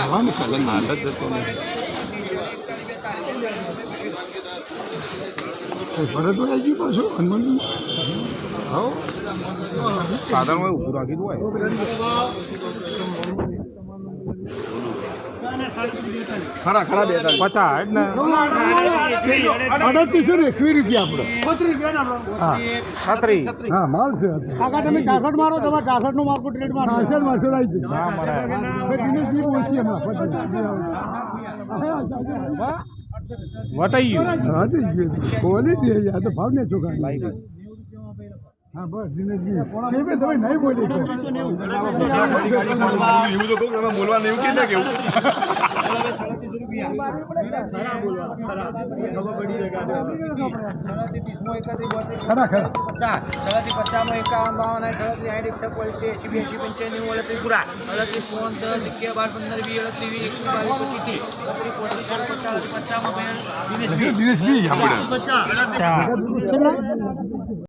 ખાવાનું ચલન હાલ જ જતો ગઈ પાછું હનુમાનજી? હો સાધારણમાં ઊભું રાખી દો ખરા ખરા બે પચાસ એટલે અડતીસો ને એકવીસ રૂપિયા આપણે હા. છત્રી હા માલ છે. કાકા તમે કાસઠ મારો તમારે કાસઠનું માર્કેટ રેટ મારો પાછળ માછળ આવી ના મળે. દિનેશજી પહોંચી હમણાં વટાઈ ગયું. હા ગયું. તો ભાવ ને ચોખા હા બસ દિનેશજી તમે નહીં બોલી તો બોલવા નહીં કે કેવું ખરા ખરા છલાથી પચાસમાં એકાવન બાવન છલાથી સાઠ એકસો એસી બ્યાસી પંચાણું અડત્રીસ પૂરા અડત્રીસ ફોન દસ અગિયાર બાર પંદર વીસ અડત્રીસ વીસ એકવીસ બાવીસ પચીસ પચાસ પચાસ